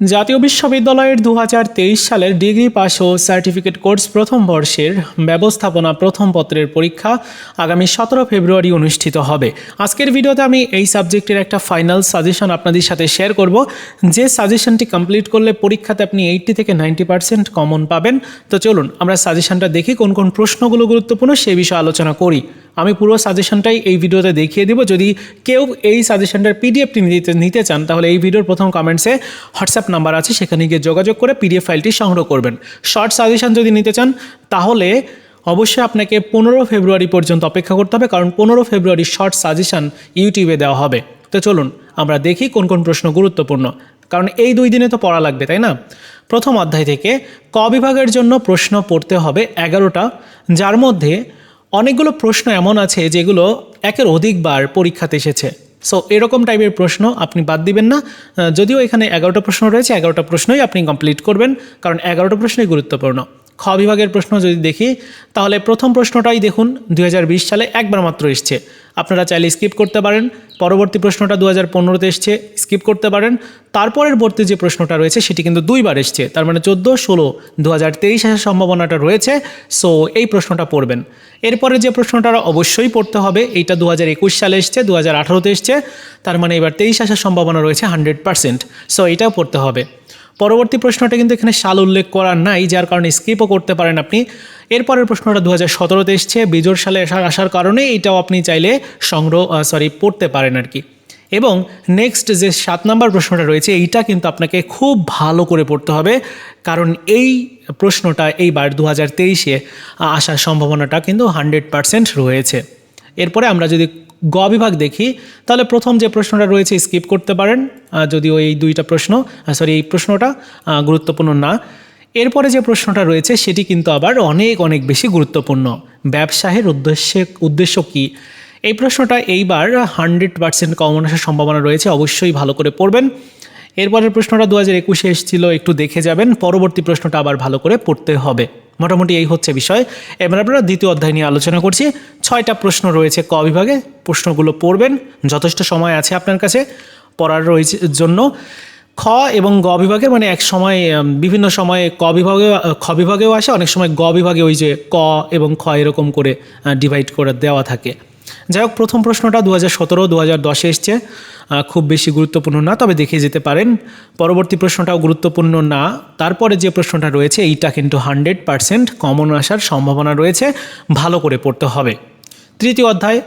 জাতীয় বিশ্ববিদ্যালয়ের দু হাজার তেইশ সালের ডিগ্রি পাস ও সার্টিফিকেট কোর্স প্রথম বর্ষের ব্যবস্থাপনা প্রথম পত্রের পরীক্ষা আগামী সতেরো ফেব্রুয়ারি অনুষ্ঠিত হবে। আজকের ভিডিওতে আমি এই সাবজেক্টের একটা ফাইনাল সাজেশন আপনাদের সাথে শেয়ার করব। যে সাজেশনটি কমপ্লিট করলে পরীক্ষাতে আপনি এইটটি থেকে নাইনটি পার্সেন্ট কমন পাবেন। তো চলুন, আমরা সাজেশনটা দেখি, কোন কোন প্রশ্নগুলো গুরুত্বপূর্ণ সেই বিষয়ে আলোচনা করি। আমি পুরো সাজেশনটাই এই ভিডিওতে দেখিয়ে দিব। যদি কেউ এই সাজেশনটার পিডিএফটি নিতে নিতে চান, তাহলে এই ভিডিওর প্রথম কমেন্টসে হোয়াটসঅ্যাপ নাম্বার আছে, সেখানে গিয়ে যোগাযোগ করে পিডিএফ ফাইলটি সংগ্রহ করবেন। শর্ট সাজেশন যদি নিতে চান, তাহলে অবশ্যই আপনাকে পনেরো ফেব্রুয়ারি পর্যন্ত অপেক্ষা করতে হবে, কারণ পনেরো ফেব্রুয়ারি শর্ট সাজেশন ইউটিউবে দেওয়া হবে। তো চলুন, আমরা দেখি কোন কোন প্রশ্ন গুরুত্বপূর্ণ। কারণ এই দুই দিনে তো পড়া লাগবে, তাই না? প্রথম অধ্যায় থেকে, ক বিভাগের জন্য প্রশ্ন পড়তে হবে এগারোটা, যার মধ্যে অনেকগুলো প্রশ্ন এমন আছে যেগুলো একের অধিকবার পরীক্ষাতে এসেছে। সো এরকম টাইপের প্রশ্ন আপনি বাদ দিবেন না। যদিও এখানে এগারোটা প্রশ্ন রয়েছে, এগারোটা প্রশ্নই আপনি কমপ্লিট করবেন, কারণ এগারোটা প্রশ্নই গুরুত্বপূর্ণ। খ বিভাগের প্রশ্ন যদি দেখি, তাহলে প্রথম প্রশ্নটাই দেখুন দু হাজার বিশ সালে একবার মাত্র এসছে। আপনারা চাইলে স্কিপ করতে পারেন। পরবর্তী প্রশ্নটা দু হাজার পনেরোতে এসছে স্কিপ করতে পারেন। তারপরের বর্তী যে প্রশ্নটা রয়েছে, সেটি কিন্তু দুইবার এসছে। তার মানে চোদ্দ ষোলো দু হাজার তেইশ আসার সম্ভাবনাটা রয়েছে। সো এই প্রশ্নটা পড়বেন। এরপরে যে প্রশ্নটা অবশ্যই পড়তে হবে, এইটা দু হাজার একুশ সালে এসছে দু হাজার আঠারোতে এসছে। তার মানে এবার তেইশ আসার সম্ভাবনা রয়েছে হান্ড্রেড পার্সেন্ট। সো এটাও পড়তে হবে। পরবর্তী প্রশ্নটা কিন্তু এখানে সাল উল্লেখ করা নাই, যার কারণে স্কিপও করতে পারেন আপনি। এরপরের প্রশ্নটা দু হাজার সতেরোতে এসছে বিজোর সালে আসার আসার কারণে এটাও আপনি চাইলে সংগ্রহ সরি পড়তে পারেন আর কি। এবং নেক্সট যে সাত নম্বর প্রশ্নটা রয়েছে, এইটা কিন্তু আপনাকে খুব ভালো করে পড়তে হবে, কারণ এই প্রশ্নটা এইবার দু হাজার তেইশে আসার সম্ভাবনাটা কিন্তু হান্ড্রেড পারসেন্ট রয়েছে। এরপরে আমরা যদি গ বিভাগ দেখি, তাহলে প্রথম যে প্রশ্নটা রয়েছে স্কিপ করতে পারেন যদিও এই দুইটা প্রশ্ন সরি এই প্রশ্নটা গুরুত্বপূর্ণ না। এরপরে যে প্রশ্নটা রয়েছে, সেটি কিন্তু আবার অনেক অনেক বেশি গুরুত্বপূর্ণ। ব্যবসায়ের উদ্দেশ্যে, উদ্দেশ্য কী? এই প্রশ্নটা এইবার হান্ড্রেড পার্সেন্ট কমন আসার সম্ভাবনা রয়েছে, অবশ্যই ভালো করে পড়বেন। এরপরের প্রশ্নটা দু হাজার একুশে এসেছিল, একটু দেখে যাবেন। পরবর্তী প্রশ্নটা আবার ভালো করে পড়তে হবে। মোটামুটি এই হচ্ছে বিষয়। এবার আমরা দ্বিতীয় অধ্যায় নিয়ে আলোচনা করছি। ছয়টা প্রশ্ন রয়েছে ক বিভাগে, প্রশ্নগুলো পড়বেন। যথেষ্ট সময় আছে আপনার কাছে, পড়ার রয়েছে, জন্য। খ এবং গ বিভাগে মানে এক সময় বিভিন্ন সময়ে ক বিভাগে খ বিভাগেও আসে, অনেক সময় গ বিভাগে ওই যে ক এবং খ এরকম করে ডিভাইড করে দেওয়া থাকে। যাই হোক, প্রথম প্রশ্নটা দু হাজার সতেরো দু হাজার দশে এসছে। খুব বেশি গুরুত্বপূর্ণ না, তবে দেখে যেতে পারেন। পরবর্তী প্রশ্নটাও গুরুত্বপূর্ণ না। তারপরে যে প্রশ্নটা রয়েছে, এইটা কিন্তু হান্ড্রেড পারসেন্ট কমন আসার সম্ভাবনা রয়েছে। ভালো করে পড়তে হবে। তৃতীয় অধ্যায়,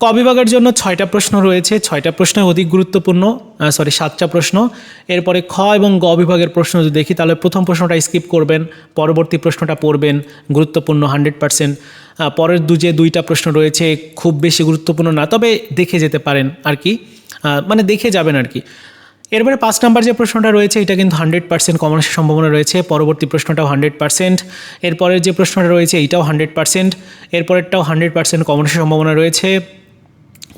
ক বিভাগের জন্য ছয়টা প্রশ্ন রয়েছে। ছয়টা প্রশ্ন অধিক গুরুত্বপূর্ণ সরি সাতটা প্রশ্ন। এরপরে খ এবং গ বিভাগের প্রশ্ন যদি দেখি, তাহলে প্রথম প্রশ্নটা স্কিপ করবেন, পরবর্তী প্রশ্নটা পড়বেন, গুরুত্বপূর্ণ হান্ড্রেড পার্সেন্ট। পরের দু যে দুইটা প্রশ্ন রয়েছে, খুব বেশি গুরুত্বপূর্ণ না, তবে দেখে যেতে পারেন আর কি। মানে দেখে যাবেন আর কি। এরপরে পাঁচ নাম্বার যে প্রশ্নটা রয়েছে, এটা কিন্তু হান্ড্রেড পার্সেন্ট কমন আসার সম্ভাবনা রয়েছে। পরবর্তী প্রশ্নটাও হান্ড্রেড পার্সেন্ট। এরপরের যে প্রশ্নটা রয়েছে এইটাও হান্ড্রেড পার্সেন্ট। এরপরেরটাও হান্ড্রেড পার্সেন্ট কমন আসার সম্ভাবনা রয়েছে।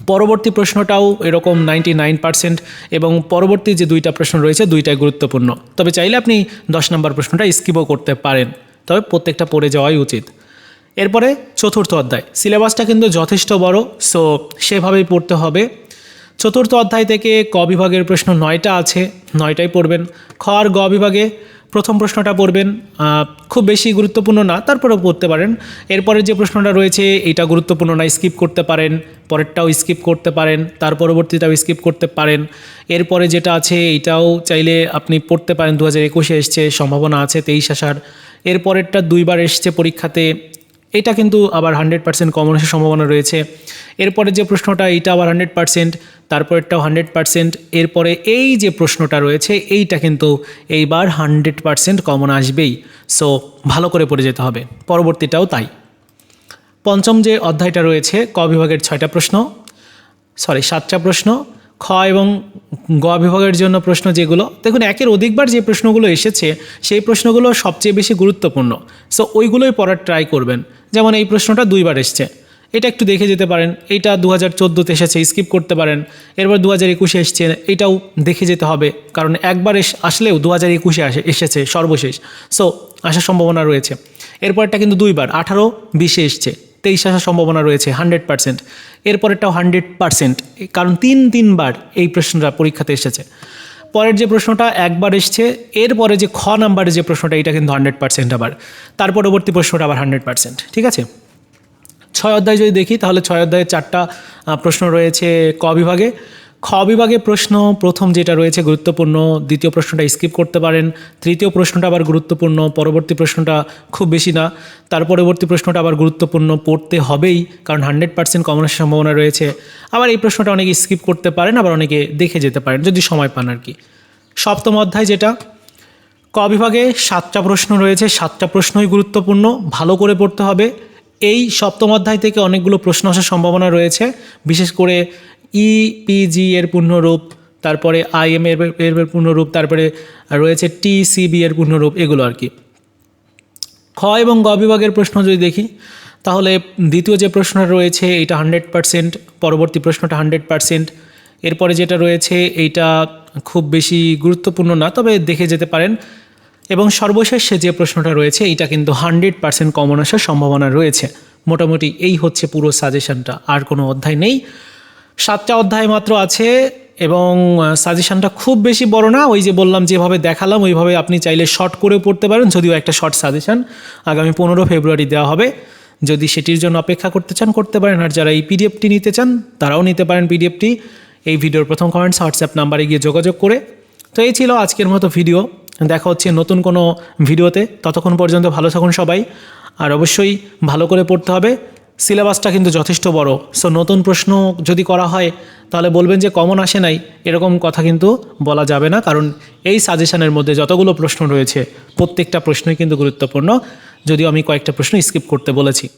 পরবর্তী প্রশ্নটাও এরকম নাইনটি নাইন পার্সেন্ট এবং পরবর্তী যে দুইটা প্রশ্ন রয়েছে, দুইটাই গুরুত্বপূর্ণ। তবে চাইলে আপনি দশ নম্বর প্রশ্নটা স্কিপও করতে পারেন। তবে প্রত্যেকটা পড়ে যাওয়াই উচিত। এরপরে চতুর্থ অধ্যায়। সিলেবাসটা কিন্তু যথেষ্ট বড় সো সেভাবেই পড়তে হবে। চতুর্থ অধ্যায় থেকে ক বিভাগের প্রশ্ন নয়টা আছে, নয়টাই পড়বেন। খ আর গ বিভাগে প্রথম প্রশ্নটা পড়বেন খুব বেশি গুরুত্বপূর্ণ না, তারপরেও পড়তে পারেন। এরপরে যে প্রশ্নটা রয়েছে, এটা গুরুত্বপূর্ণ না স্কিপ করতে পারেন, পরেরটাও স্কিপ করতে পারেন, তার পরবর্তীটাও স্কিপ করতে পারেন। এরপরে যেটা আছে, এটাও চাইলে আপনি পড়তে পারেন দু হাজার একুশে এসছে, সম্ভাবনা আছে তেইশ আসার। এরপরেরটা দুইবার এসছে পরীক্ষাতে এটা কিন্তু আবার হান্ড্রেড পার্সেন্ট কমন আসার সম্ভাবনা রয়েছে। এরপরে যে প্রশ্নটা এইটা আবার হান্ড্রেড পার্সেন্ট, তারপরেরটাও হান্ড্রেড পার্সেন্ট। এরপরে এই যে প্রশ্নটা রয়েছে, এইটা কিন্তু এইবার হান্ড্রেড পার্সেন্ট কমন আসবেই। সো ভালো করে পড়ে যেতে হবে। পরবর্তীটাও তাই। পঞ্চম যে অধ্যায়টা রয়েছে, ক বিভাগের ছয়টা প্রশ্ন সরি সাতটা প্রশ্ন খ এবং গ বিভাগের জন্য প্রশ্ন যেগুলো, দেখুন একের অধিকবার যে প্রশ্নগুলো এসেছে, সেই প্রশ্নগুলো সবচেয়ে বেশি গুরুত্বপূর্ণ। সো ওইগুলোই পড়ার ট্রাই করবেন। যেমন এই প্রশ্নটা দুইবার এসছে। এটা একটু দেখে যেতে পারেন। এইটা দু হাজার চোদ্দোতে এসেছে স্কিপ করতে পারেন। এরপর দু হাজার একুশে এসছে, এটাও দেখে যেতে হবে। কারণ একবার এস, আসলেও দু হাজার একুশে আসে, এসেছে সর্বশেষ। সো আসার সম্ভাবনা রয়েছে। এরপরটা কিন্তু দুইবার, আঠারো, বিশে এসছে। তেইশ আসার সম্ভাবনা রয়েছে হান্ড্রেড পার্সেন্ট এরপরেরটাও হান্ড্রেড পারসেন্ট। কারণ তিন তিনবার এই প্রশ্নটা পরীক্ষাতে এসেছে। পরের যে প্রশ্নটা একবার এসছে, এরপরে যে খ নাম্বারের যে প্রশ্নটা, এটা কিন্তু হান্ড্রেড পার্সেন্ট আবার। তার পরবর্তী প্রশ্নটা আবার হান্ড্রেড পার্সেন্ট, ঠিক আছে? ছয় অধ্যায় যদি দেখি, তাহলে ছয় অধ্যায়ে চারটা প্রশ্ন রয়েছে ক বিভাগে। খ বিভাগে প্রশ্ন, প্রথম যেটা রয়েছে গুরুত্বপূর্ণ, দ্বিতীয় প্রশ্নটা স্কিপ করতে পারেন, তৃতীয় প্রশ্নটা আবার গুরুত্বপূর্ণ, পরবর্তী প্রশ্নটা খুব বেশি না, তার পরবর্তী প্রশ্নটা আবার গুরুত্বপূর্ণ পড়তে হবেই, কারণ হান্ড্রেড পার্সেন্ট কমনের সম্ভাবনা রয়েছে, আবার এই প্রশ্নটা অনেকে স্কিপ করতে পারেন, আবার অনেকে দেখে যেতে পারেন, যদি সময় পান আর কি। সপ্তম অধ্যায় যেটা, ক বিভাগে সাতটা প্রশ্ন রয়েছে, সাতটা প্রশ্নই গুরুত্বপূর্ণ, ভালো করে পড়তে হবে, এই সপ্তম অধ্যায় থেকে অনেকগুলো প্রশ্ন আসার সম্ভাবনা রয়েছে, বিশেষ করে ইপিজি এর পূর্ণরূপ, তারপরে আইএম এর এর পূর্ণরূপ, তারপরে রয়েছে টিসিবি এর পূর্ণরূপ, এগুলো আর কি। খ এবং গ বিভাগের প্রশ্ন যদি দেখি, তাহলে দ্বিতীয় যে প্রশ্নটা রয়েছে এটা হান্ড্রেড পার্সেন্ট, পরবর্তী প্রশ্নটা হান্ড্রেড পার্সেন্ট। এরপরে যেটা রয়েছে, এইটা খুব বেশি গুরুত্বপূর্ণ না, তবে দেখে যেতে পারেন। এবং সর্বশেষ যে প্রশ্নটা রয়েছে এটা কিন্তু হান্ড্রেড পার্সেন্ট কমন আসার সম্ভাবনা রয়েছে। মোটামুটি এই হচ্ছে পুরো সাজেশনটা আর কোনো অধ্যায় নেই। সাতটা অধ্যায় মাত্র আছে এবং সাজেশানটা খুব বেশি বড় না। ওই যে বললাম, যেভাবে দেখালাম, ওইভাবে আপনি চাইলে শর্ট করে পড়তে পারেন। যদিও একটা শর্ট সাজেশান আগামী পনেরো ফেব্রুয়ারি দেওয়া হবে। যদি সেটির জন্য অপেক্ষা করতে চান, করতে পারেন। আর যারা এই পিডিএফটি নিতে চান, তারাও নিতে পারেন পিডিএফটি এই ভিডিওর প্রথম কমেন্টস হোয়াটসঅ্যাপ নাম্বারে গিয়ে যোগাযোগ করে। তো এই ছিল আজকের মতো ভিডিও। দেখা হচ্ছে নতুন কোনো ভিডিওতে। ততক্ষণ পর্যন্ত ভালো থাকুন সবাই। আর অবশ্যই ভালো করে পড়তে হবে। সিলেবাসটা কিন্তু যথেষ্ট বড়। সো নতুন প্রশ্ন যদি করা হয়, তাহলে বলবেন যে কমন আসে নাই, এরকম কথা কিন্তু বলা যাবে না। কারণ এই সাজেশনের মধ্যে যতগুলো প্রশ্ন রয়েছে, প্রত্যেকটা প্রশ্নই কিন্তু গুরুত্বপূর্ণ। যদিও আমি কয়েকটা প্রশ্ন স্কিপ করতে বলেছি।